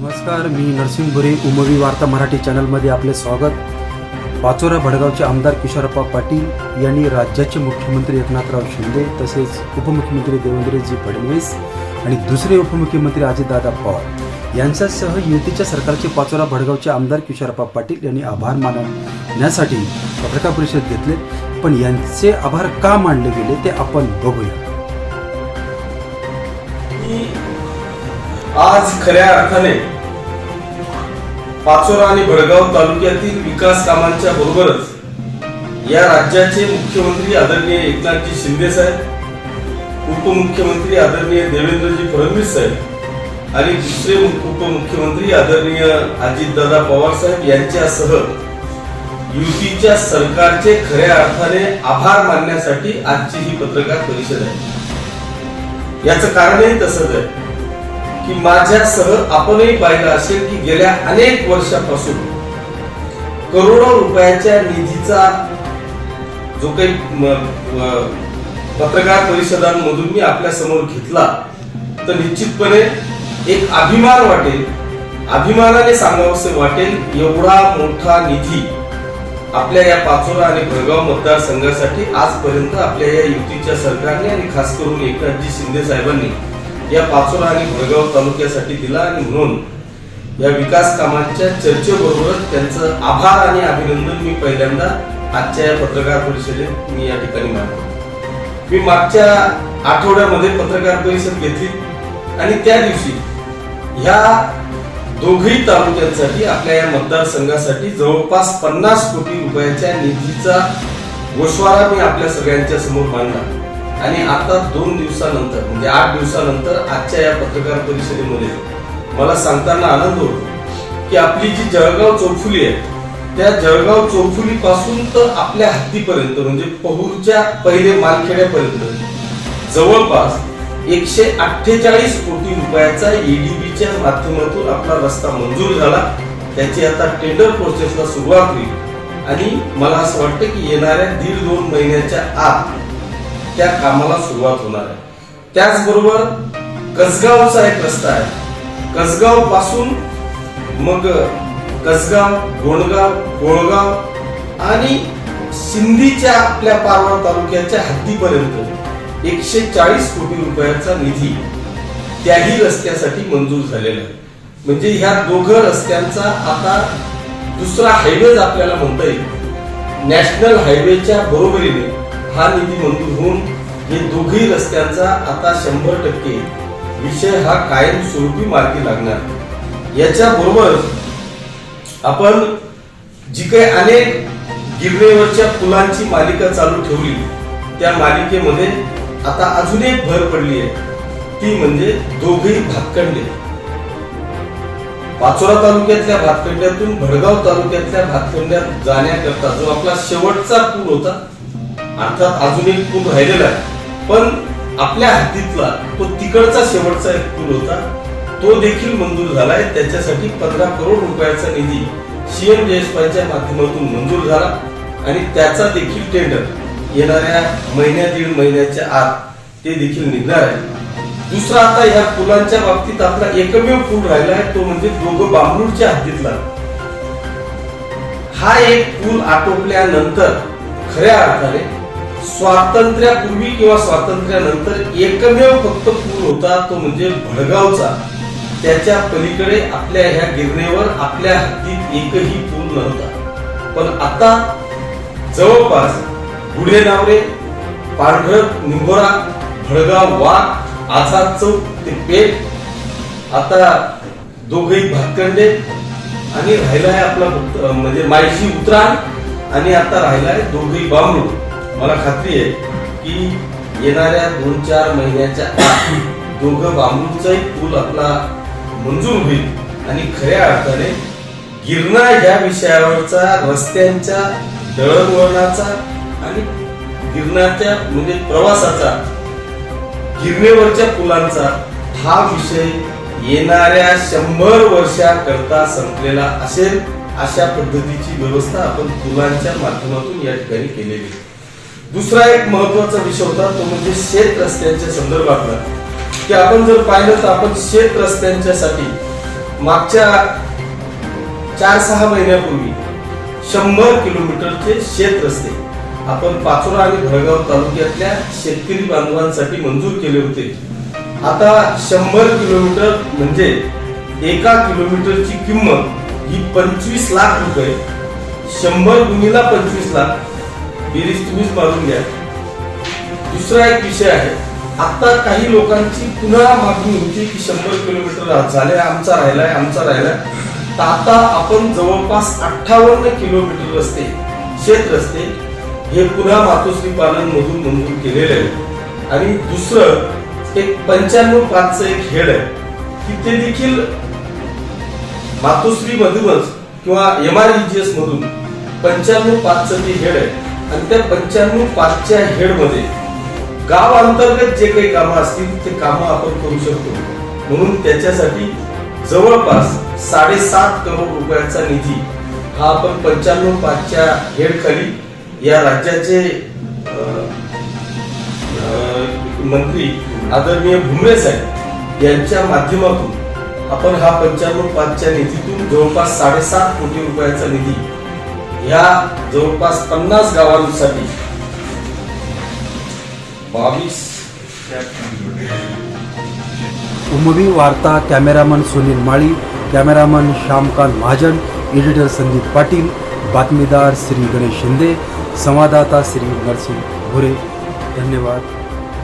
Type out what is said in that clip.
नमस्कार मी नरसिंहपुरी उमवी वार्ता मराठी चॅनलमध्ये आपले स्वागत. पाचोरा भडगावचे आमदार किशोरप्पा पाटील यांनी राज्याचे मुख्यमंत्री एकनाथराव शिंदे तसेच उपमुख्यमंत्री देवेंद्रजी फडणवीस आणि दुसरे उपमुख्यमंत्री अजितदादा पवार यांच्यासह युतीच्या सरकारचे पाचोरा भडगावचे आमदार किशोरप्पा पाटील यांनी आभार मानण्यासाठी पत्रकार परिषद घेतले. पण यांचे आभार का मानले गेले ते आपण बघूया. आज खऱ्या अर्थाने पाचोरा आणि भडगाव तालुक्यातील विकास कामांच्या बरोबरच या राज्याचे मुख्यमंत्री आदरणीय एकनाथजी शिंदे साहेब उपमुख्यमंत्री आदरणीय देवेंद्रजी फडणवीस साहेब आणि दुसरे उपमुख्यमंत्री आदरणीय अजितदादा पवार साहेब यांच्यासह युतीच्या सरकारचे खऱ्या अर्थाने आभार मानण्यासाठी आजची ही पत्रकार परिषद आहे. याचं कारणही तसंच आहे. की माझ्यासह आपणही पाहिलं असेल की गेल्या अनेक वर्षापासून करोडो रुपयाच्या निधीचा जो काही पत्रकार परिषदांमधून मी आपल्यासमोर घेतला तर निश्चितपणे एक अभिमान वाटेल अभिमानाने सांगावसे वाटेल एवढा मोठा निधी आपल्या या पाचोरा आणि भडगाव मतदारसंघासाठी आजपर्यंत आपल्या या युतीच्या सरकारने आणि खास करून एकनाथजी शिंदे साहेबांनी या पाचोरा आणि भडगाव तालुक्यासाठी दिला आणि म्हणून या विकास कामांच्या चर्चेबरोबरच त्यांचं आभार आणि अभिनंदन मी पहिल्यांदा आजच्या या पत्रकार परिषदेत मी या ठिकाणी मानतो. मी मागच्या आठवड्यामध्ये पत्रकार परिषद घेतली आणि त्या दिवशी ह्या दोघही तालुक्यांसाठी आपल्या या मतदारसंघासाठी जवळपास पन्नास कोटी रुपयाच्या निधीचा गोषवारा मी आपल्या सगळ्यांच्या समोर मांडला. आणि आता दोन दिवसानंतर म्हणजे आठ दिवसानंतर आजच्या या पत्रकार परिषदेमध्ये मला सांगताना आनंद होतो की आपली जी जळगाव चौफुली आहे त्या जळगाव चौफुली पासून तर आपल्या हत्तीपर्यंत म्हणजे पहूरच्या पहिले मालखेड्यापर्यंत जवळपास एकशे अठ्ठेचाळीस कोटी रुपयाचा ईडीबीच्या माध्यमातून आपला रस्ता मंजूर झाला. त्याची आता टेंडर प्रोसेसला सुरुवात होईल. आणि मला असं वाटतं की येणाऱ्या दीड दोन महिन्याच्या आत त्या कामाला सुरुवात होणार आहे. त्याचबरोबर कसगावचा एक रस्ता आहे. कसगावपासून मग कसगाव गोंडगाव कोळगाव आणि सिंधीच्या आपल्या पारवा तालुक्याच्या हद्दीपर्यंत एकशे चाळीस कोटी रुपयाचा निधी त्याही रस्त्यासाठी मंजूर झालेला आहे. म्हणजे ह्या दोघं रस्त्यांचा आता दुसरा हायवेज आपल्याला म्हणता येईल. नॅशनल हायवेच्या बरोबरीने हा निधी मंजूर होऊन हे दोघही रस्त्यांचा आता शंभर टक्के विषय हा कायमस्वरूपी मार्गी लागणार. याच्या बरोबर आपण जी काही अनेक गिरणेवरच्या पुलांची मालिका चालू ठेवली त्या मालिकेमध्ये आता अजून एक भर पडली आहे. ती म्हणजे दोघेही भातखंडे. पाचोरा तालुक्यातल्या भातखंड्यातून भडगाव तालुक्यातल्या भातखंड्यात जाण्याकरता जो आपला शेवटचा पूल होता अर्थात अजून एक पूल राहिलेला आहे. पण आपल्या हातीतला तो तिकडचा शेवटचा एक पूल होता. तो देखील मंजूर झालाय. त्याच्यासाठी पंधरा करोड रुपयाचा निधी सीएम जयस्वालच्या माध्यमातून मंजूर झाला. आणि त्याचा देखील टेंडर येणाऱ्या महिन्या दीड महिन्याच्या आत ते देखील निघणार आहे. दुसरा आता या पुलांच्या बाबतीत आपला एकमेव पूल राहिला आहे. तो म्हणजे दोघं बांबरूडच्या हद्दीतला. हा एक पूल आटोपल्यानंतर खऱ्या अर्थाने स्वातंत्र्यापूर्वी किंवा स्वातंत्र्यानंतर एकमेव फक्त पूल होता तो म्हणजे भडगावचा. त्याच्या पलीकडे आपल्या ह्या गिरणेवर आपल्या हद्दीत एकही पूल नव्हता. पण आता जवळपास गुढे नावरे पांढरक निंबोरा भडगाव वाघ आझाद चौक ते पेठ आता दोघही भातखंडे आणि राहिला आहे आपला म्हणजे मायशी उतराण आणि आता राहिला आहे दोघही बांबरूड मला खात्री आहे की येणाऱ्या दोन चार महिन्याच्या आत दोघं बांबूंचाही पूल आपला मंजूर होईल आणि खऱ्या अर्थाने गिरणा या विषयावरचा रस्त्यांच्या दळणवळणाचा आणि गिरणाच्या म्हणजे प्रवासाचा गिरणेवरच्या पुलांचा हा विषय येणाऱ्या शंभर वर्षाकरता संपलेला असेल अशा पद्धतीची व्यवस्था आपण पुलांच्या माध्यमातून या ठिकाणी केलेली आहे. दुसरा एक महत्त्वाचा विषय होता तो म्हणजे शेत रस्त्यांच्या संदर्भातला की आपण जर पाहिलं तर आपण शेत रस्त्यांच्यासाठी मागच्या चार सहा महिन्यापूर्वी शंभर किलोमीटरचे शेत रस्ते आपण पाचोरा आणि भरगाव तालुक्यातल्या शेतकरी बांधवांसाठी मंजूर केले होते. आता शंभर किलोमीटर म्हणजे एका किलोमीटरची किंमत ही पंचवीस लाख रुपये. शंभर गुणीला पंचवीस लाख. बेरीज तुम्हीच मारून घ्या. दुसरा एक विषय आहे. आता काही लोकांची पुन्हा मागणी होती की शंभर किलोमीटर झाले आमचा राहिलाय आमचा राहिलाय. तर आता आपण जवळपास अठ्ठावन्न किलोमीटर रस्ते शेत रस्ते हे पुन्हा मातोश्री पालन मधून मंजूर केलेले आहे आणि दुसरं एक पंच्याण्णव पाचचं एक हेड आहे. की ते देखील मातोश्री मधूनच किंवा एम आर एस मधून पंच्याण्णव पाचचं ते हेड आहे. आणि त्या पंच्याण्णव पाचच्या हेडमध्ये गाव अंतर्गत जे काही कामं असतील ते कामं आपण करू शकतो. म्हणून त्याच्यासाठी जवळपास साडेसात करोड रुपयाचा निधी हा आपण पंच्याण्णव पाचच्या हेड खाली या राज्याचे अं, अं, मंत्री आदरणीय भुमरे साहेब यांच्या माध्यमातून आपण हा पंच्याण्णव पाचच्या निधीतून जवळपास साडेसात कोटी रुपयाचा निधी या जवळपास पन्नास गावांसाठी बावीस उमवी वार्ता cameraman Sunil Mali cameraman Shyamkant Mahajan editor Sandeep Patil बातमीदार Shri Ganesh Shinde संवाददाता श्री नरसिंह भुरे धन्यवाद.